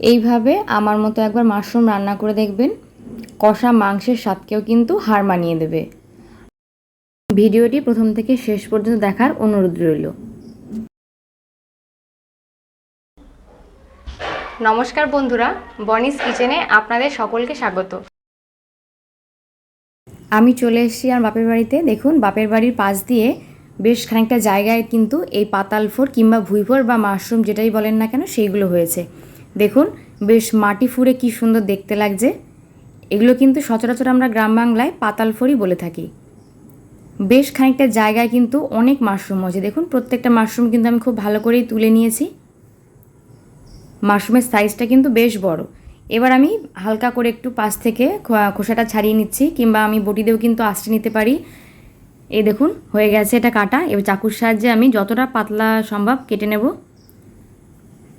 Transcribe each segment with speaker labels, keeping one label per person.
Speaker 1: এইভাবে আমার মতো একবার মাশরুম রান্না করে দেখবেন। কষা মাংসের স্বাদকেও কিন্তু হার মানিয়ে দেবে। ভিডিওটি প্রথম থেকে শেষ পর্যন্ত দেখার অনুরোধ রইল। নমস্কার বন্ধুরা বনিস কিচেনে আপনাদের সকলকে স্বাগত। আমি চলে এসেছি আমার বাপের বাড়িতে। দেখুন বাপের বাড়ির পাশ দিয়ে বেশ খানিকটা জায়গায় কিন্তু এই পাতাল ফোর কিংবা ভুইফোর বা মাশরুম যেটাই বলেন না কেন সেইগুলো হয়েছে। দেখুন, বেশ মাটি ফুঁড়ে কী সুন্দর দেখতে লাগছে। এগুলো কিন্তু সচরাচর আমরা গ্রাম বাংলায় পাতাল ফোরই বলে থাকি। বেশ খানিকটা জায়গায় কিন্তু অনেক মাশরুম হয়েছে। দেখুন, প্রত্যেকটা মাশরুম কিন্তু আমি খুব ভালো করেই তুলে নিয়েছি। মাশরুমের সাইজটা কিন্তু বেশ বড়। এবার আমি হালকা করে একটু পাশ থেকে খোসাটা ছাড়িয়ে নিচ্ছি, কিংবা আমি বটি দিয়েও কিন্তু আঁচড়ে নিতে পারি। এই দেখুন, হয়ে গেছে এটা কাটা। এবার চাকুর সাহায্যে আমি যতটা পাতলা সম্ভব কেটে নেব।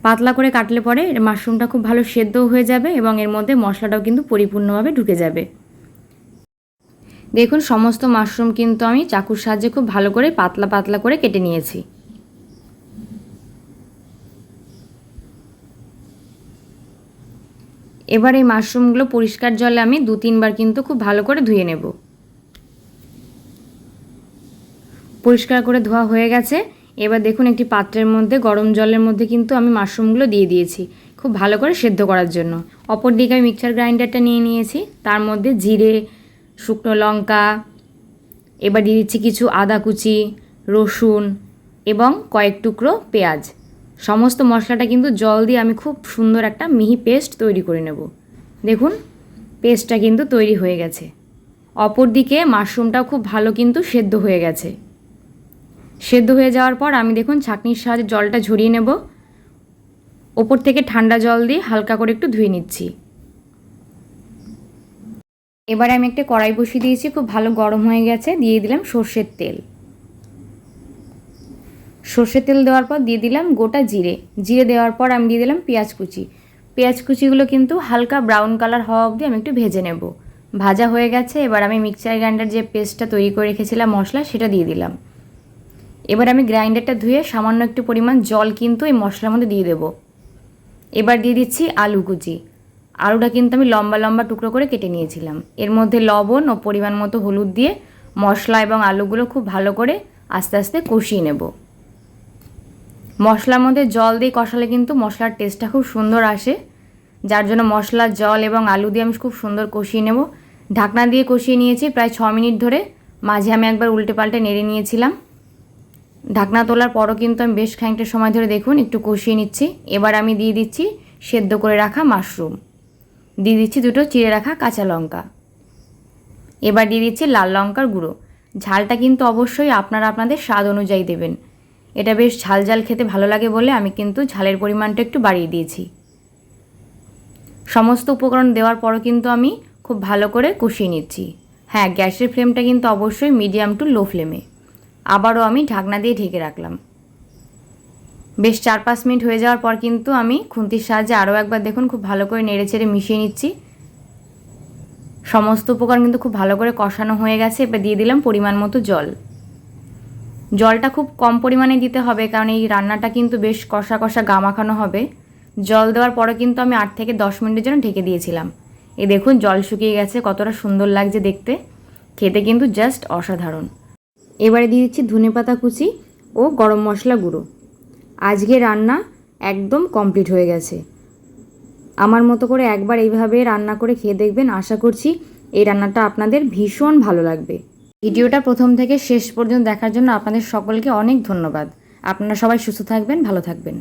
Speaker 1: পাতলা করে কাটলে পরে মাশরুমটা খুব ভালো সেদ্ধও হয়ে যাবে এবং এর মধ্যে মশলাটাও কিন্তু পরিপূর্ণভাবে ঢুকে যাবে। দেখুন, সমস্ত মাশরুম কিন্তু আমি চাকুর সাহায্যে খুব ভালো করে পাতলা পাতলা করে কেটে নিয়েছি। এবার এই মাশরুমগুলো পরিষ্কার জলে আমি দু তিনবার কিন্তু খুব ভালো করে ধুয়ে নেব। পরিষ্কার করে ধোয়া হয়ে গেছে। এবার দেখুন একটি পাত্রের মধ্যে, গরম জলের মধ্যে কিন্তু আমি মাশরুমগুলো দিয়ে দিয়েছি, খুব ভালো করে সেদ্ধ করার জন্য। অপর দিকে আমি মিক্সার গ্রাইন্ডারটা নিয়ে নিয়েছি, তার মধ্যে জিরে, শুকনো লঙ্কা, এবার দিয়ে দিচ্ছি কিছু আদা কুচি, রসুন এবং কয়েক টুকরো পেঁয়াজ। সমস্ত মশলাটা কিন্তু জল দিয়ে আমি খুব সুন্দর একটা মিহি পেস্ট তৈরি করে নেব। দেখুন, পেস্টটা কিন্তু তৈরি হয়ে গেছে। অপর দিকে মাশরুমটাও খুব ভালো কিন্তু সেদ্ধ হয়ে গেছে। সেদ্ধ হয়ে যাওয়ার পর আমি দেখুন ছাঁকনির সাহায্যে জলটা ঝরিয়ে নেব। ওপর থেকে ঠান্ডা জল দিয়ে হালকা করে একটু ধুয়ে নিচ্ছি। এবারে আমি একটা কড়াই বসিয়ে দিয়েছি, খুব ভালো গরম হয়ে গেছে, দিয়ে দিলাম সর্ষের তেল। সর্ষের তেল দেওয়ার পর দিয়ে দিলাম গোটা জিরে। জিরে দেওয়ার পর আমি দিয়ে দিলাম পেঁয়াজ কুচি। পেঁয়াজ কুচিগুলো কিন্তু হালকা ব্রাউন কালার হওয়া অবধি আমি একটু ভেজে নেব। ভাজা হয়ে গেছে, এবার আমি মিক্সচার গ্রাইন্ডার যে পেস্টটা তৈরি করে রেখেছিলাম মশলা, সেটা দিয়ে দিলাম। এবার আমি গ্রাইন্ডারটা ধুয়ে সামান্য একটু পরিমাণ জল কিন্তু এই মশলার মধ্যে দিয়ে দেবো। এবার দিয়ে দিচ্ছি আলু কুচি। আলুটা কিন্তু আমি লম্বা লম্বা টুকরো করে কেটে নিয়েছিলাম। এর মধ্যে লবণ ও পরিমাণ মতো হলুদ দিয়ে মশলা এবং আলুগুলো খুব ভালো করে আস্তে আস্তে কষিয়ে নেব। মশলার মধ্যে জল দিয়ে কষালে কিন্তু মশলার টেস্টটা খুব সুন্দর আসে। যার জন্য মশলা, জল এবং আলু দিয়ে আমি খুব সুন্দর কষিয়ে নেব। ঢাকনা দিয়ে কষিয়ে নিয়েছি প্রায় ছ মিনিট ধরে। মাঝে আমি একবার উল্টে পাল্টে নেড়ে নিয়েছিলাম। ঢাকনা তোলার পরও কিন্তু আমি বেশ খানিকটা সময় ধরে দেখুন, একটু কষিয়ে নিচ্ছি। এবার আমি দিয়ে দিচ্ছি সেদ্ধ করে রাখা মাশরুম। দিয়ে দিচ্ছি দুটো চিড়ে রাখা কাঁচা লঙ্কা। এবার দিয়ে দিচ্ছি লাল লঙ্কার গুঁড়ো। ঝালটা কিন্তু অবশ্যই আপনারা আপনাদের স্বাদ অনুযায়ী দেবেন। এটা বেশ ঝাল ঝাল খেতে ভালো লাগে বলে আমি কিন্তু ঝালের পরিমাণটা একটু বাড়িয়ে দিয়েছি। সমস্ত উপকরণ দেওয়ার পরও কিন্তু আমি খুব ভালো করে কষিয়ে নিচ্ছি। হ্যাঁ গ্যাসের ফ্লেমটা কিন্তু অবশ্যই মিডিয়াম টু লো ফ্লেমে। আবারও আমি ঢাকনা দিয়ে ঢেকে রাখলাম। বেশ চার পাঁচ মিনিট হয়ে যাওয়ার পর কিন্তু আমি খুন্তির সাহায্যে আরও একবার দেখুন খুব ভালো করে নেড়ে চেড়ে মিশিয়ে নিচ্ছি। সমস্ত উপকরণ কিন্তু খুব ভালো করে কষানো হয়ে গেছে, এবার দিয়ে দিলাম পরিমাণ মতো জল। জলটা খুব কম পরিমাণে দিতে হবে, কারণ এই রান্নাটা কিন্তু বেশ কষা কষা গা মাখানো হবে। জল দেওয়ার পরে কিন্তু আমি আট থেকে দশ মিনিটের জন্য ঢেকে দিয়েছিলাম। এ দেখুন জল শুকিয়ে গেছে, কতটা সুন্দর লাগছে দেখতে। খেতে কিন্তু জাস্ট অসাধারণ। এবারে দিয়ে দিচ্ছি ধনে পাতা কুচি ও গরম মশলা গুঁড়ো। আজকে রান্না একদম কমপ্লিট হয়ে গেছে। আমার মতো করে একবার এইভাবে রান্না করে খেয়ে দেখবেন, আশা করছি এই রান্নাটা আপনাদের ভীষণ ভালো লাগবে। ভিডিওটা প্রথম থেকে শেষ পর্যন্ত দেখার জন্য আপনাদের সকলকে অনেক ধন্যবাদ। আপনারা সবাই সুস্থ থাকবেন, ভালো থাকবেন।